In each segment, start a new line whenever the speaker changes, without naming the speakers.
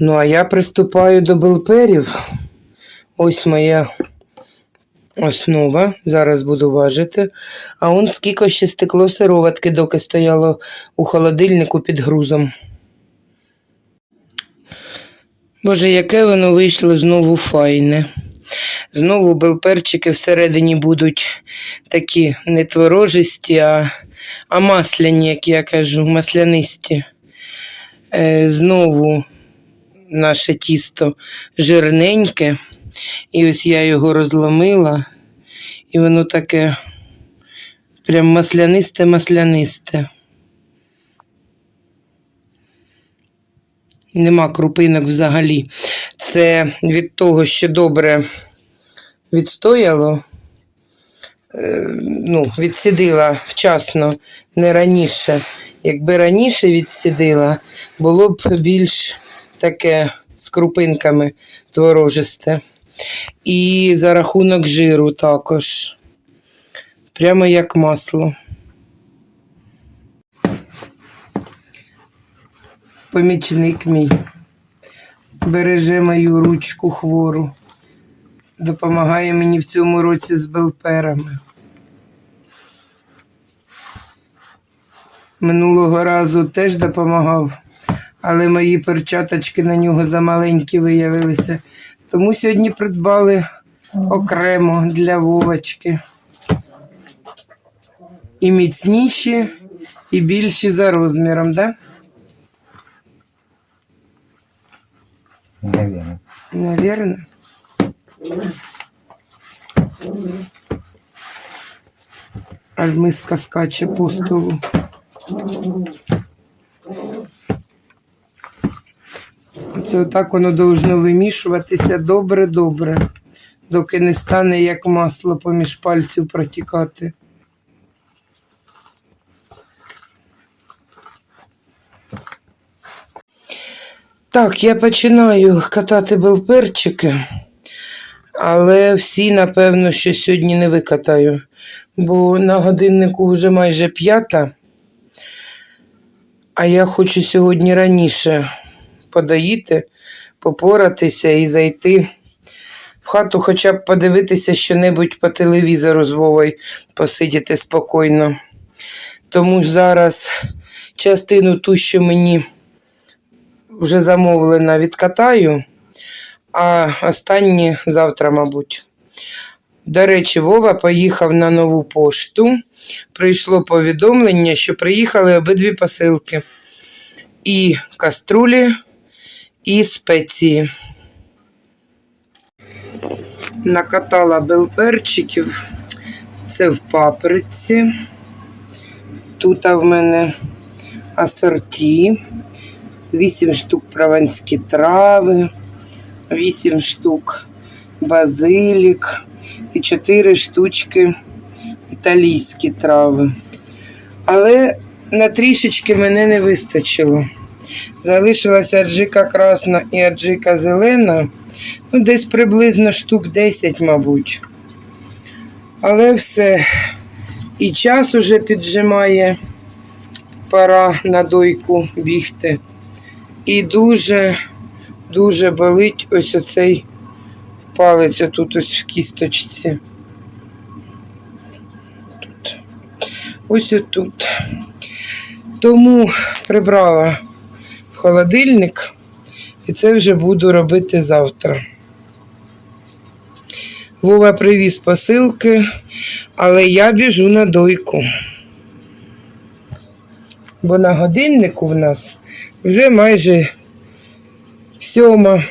Ну, а я приступаю до белперів. Ось моя основа. Зараз буду важити. А он скільки ще стекло сироватки, доки стояло у холодильнику під грузом. Боже, яке воно вийшло знову файне. Знову белперчики всередині будуть такі не творожисті, а, а масляні, як я кажу, маслянисті. Е, знову наше тісто жирненьке. І ось я його розломила, і воно таке прям маслянисте-маслянисте. Нема крупинок взагалі. Це від того, що добре відстояло, е, ну, відсідила вчасно, не раніше. Якби раніше відсідила, було б більш таке з крупинками творожисте. І за рахунок жиру також. Прямо як масло. Помічник мій. Береже мою ручку хвору. Допомагає мені в цьому році з белперами. Минулого разу теж допомагав, але мої перчаточки на нього замаленькі виявилися. Тому сьогодні придбали окремо для Вовочки. І міцніші, і більші за розміром, так? Да? Навірно. Аж миска скаче по столу. Це отак воно должно вимішуватися добре-добре, доки не стане як масло поміж пальців протікати. Так, я починаю катати белперчики, але всі, напевно, що сьогодні не викатаю, бо на годиннику вже майже п'ята, а я хочу сьогодні раніше подоїти, попоратися і зайти в хату, хоча б подивитися що-небудь по телевізору з Вовою, посидіти спокійно. Тому зараз частину ту, що мені вже замовлена, відкатаю, а останні завтра, мабуть. До речі, Вова поїхав на нову пошту. Прийшло повідомлення, що приїхали обидві посилки. І каструлі, і спеції. Накатала белперчиків. Це в паприці. Тут в мене асорті. 8 штук прованські трави, 8 штук базилік і 4 штучки італійські трави. Але на трішечки мене не вистачило. Залишилася аджика красна і аджика зелена. Ну, десь приблизно штук 10, мабуть. Але все. І час уже піджимає, пора на дойку бігти. І дуже, дуже болить ось оцей палець отут ось в кісточці. Тут. Ось отут. Тому прибрала холодильник і це вже буду робити завтра. Вова привіз посилки, але я біжу на дойку. Бо на годиннику в нас вже майже сьома.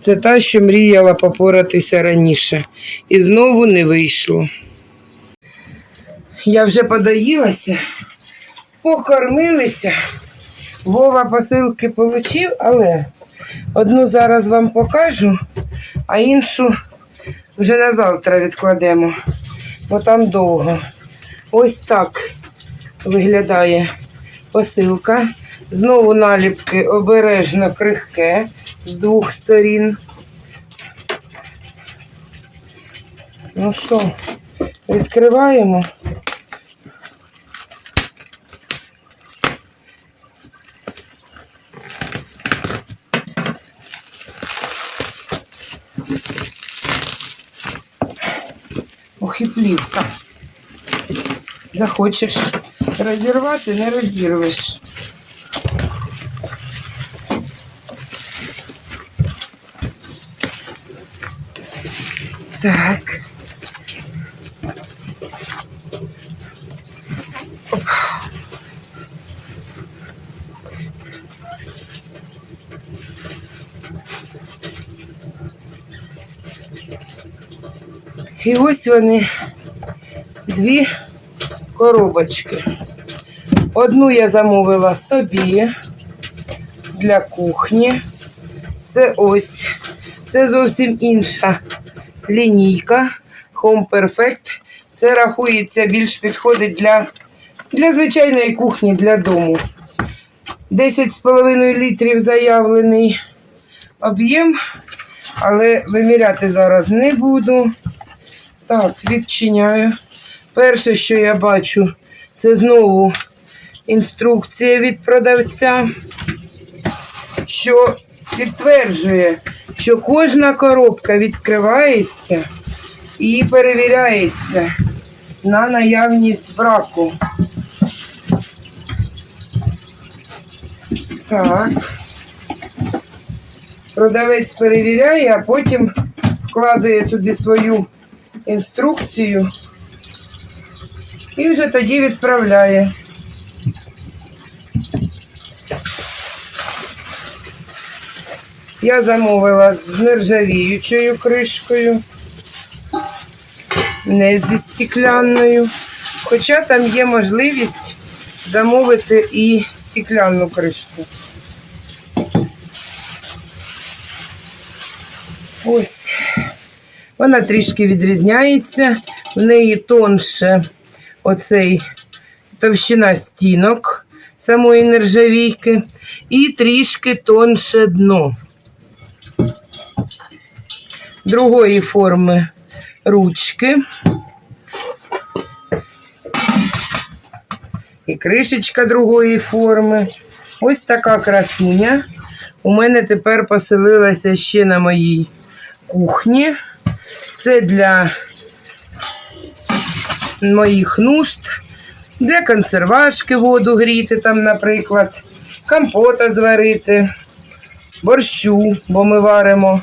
Це та, що мріяла попоратися раніше. І знову не вийшло. Я вже подоїлася, покормилися. Вова посилки отримав, але одну зараз вам покажу, а іншу вже на завтра відкладемо, бо там довго. Ось так виглядає посилка. Знову наліпки обережно крихке з двох сторін. Ну що, відкриваємо. Захочеш розірвати, не розірвеш. Так. Оп. І ось вони дві Коробочки. Одну я замовила собі для кухні. Це ось. Це зовсім інша лінійка Home Perfect. Це рахується більш підходить для, для звичайної кухні, для дому. 10,5 літрів заявлений об'єм, але виміряти зараз не буду. Так, відчиняю. Перше, що я бачу, це знову інструкція від продавця, що підтверджує, що кожна коробка відкривається і перевіряється на наявність браку. Так. Продавець перевіряє, а потім вкладає туди свою інструкцію і вже тоді відправляє. Я замовила з нержавіючою кришкою, не зі стеклянною. Хоча там є можливість замовити і стеклянну кришку. Ось. Вона трішки відрізняється, в неї тонше оцей товщина стінок самої нержавійки і трішки тонше дно. Другої форми ручки. І кришечка другої форми. Ось така красуня. У мене тепер поселилася ще на моїй кухні. Це для моїх нужд, для консервашки воду гріти, там, наприклад, компота зварити, борщу, бо ми варимо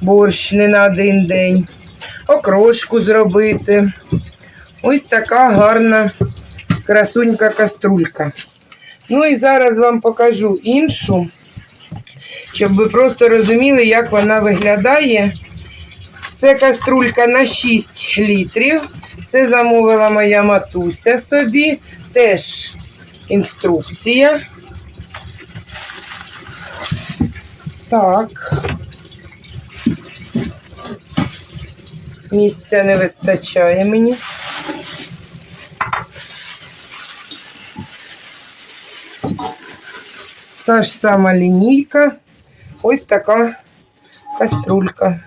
борщ не на один день, окрошку зробити. Ось така гарна красунька каструлька. Ну і зараз вам покажу іншу, щоб ви просто розуміли, як вона виглядає. Це каструлька на 6 літрів. Це замовила моя матуся собі. Теж інструкція. Так. Місця не вистачає мені. Та ж сама лінійка. Ось така каструлька.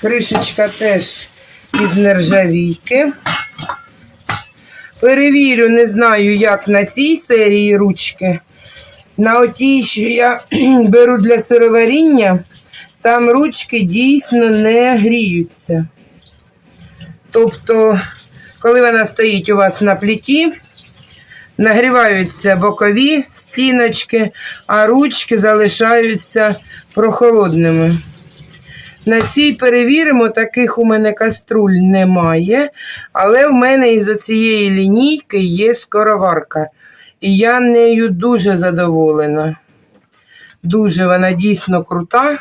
Кришечка теж із нержавійки. Перевірю, не знаю, як на цій серії ручки. На отій, що я беру для сироваріння, там ручки дійсно не гріються. Тобто, коли вона стоїть у вас на плиті, нагріваються бокові стіночки, а ручки залишаються прохолодними. На цій перевіримо, таких у мене каструль немає, але в мене із оцієї лінійки є скороварка. І я нею дуже задоволена. Дуже вона дійсно крута.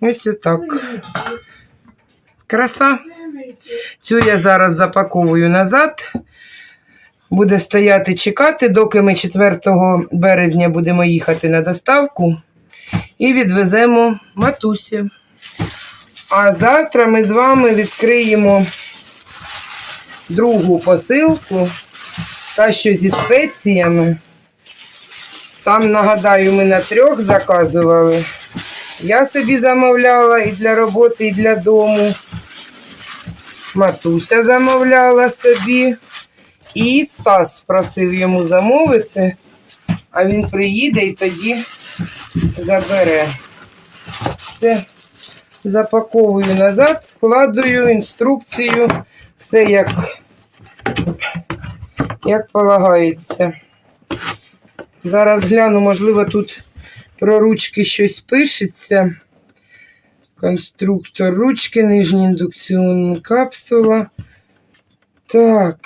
Ось отак. Краса. Цю я зараз запаковую назад. Буде стояти чекати, доки ми 4 березня будемо їхати на доставку і відвеземо матусі. А завтра ми з вами відкриємо другу посилку, та що зі спеціями. Там, нагадаю, ми на трьох заказували. Я собі замовляла і для роботи, і для дому. Матуся замовляла собі. І Стас просив йому замовити. а він приїде і тоді забере. Це запаковую назад, складую інструкцію, все як, як полагається. Зараз гляну, можливо, тут про ручки щось пишеться. Конструктор ручки, нижня індукційна капсула. Так.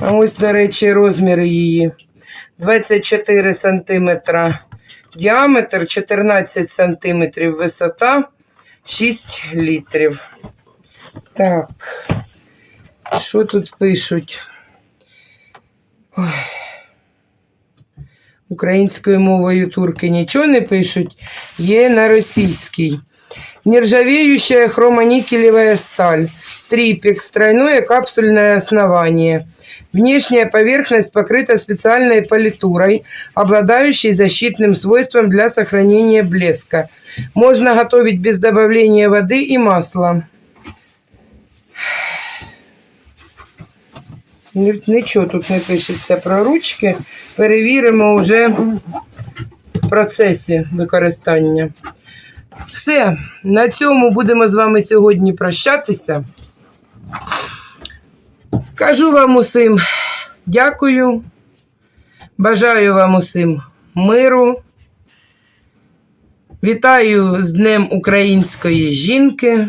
А ось, до речі, розміри її. 24 см діаметр, 14 см висота, 6 літрів. Так. Що тут пишуть? Ой. Українською мовою турки нічого не пишуть, є на російській. Нержавеющая хромоникелевая сталь. Трипекс, тройное капсульное основание. Внешняя поверхность покрыта специальной политурой, обладающей защитным свойством для сохранения блеска. Можно готовить без добавления воды и масла. Ні- Нічого тут не пишеться про ручки. Перевіримо вже в процесі використання. Все, на цьому будемо з вами сьогодні прощатися. Кажу вам усім дякую. Бажаю вам усім миру. Вітаю з Днем Української жінки.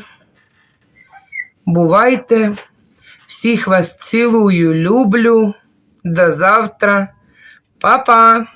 Бувайте! Всіх вас цілую, люблю. До завтра. Па-па!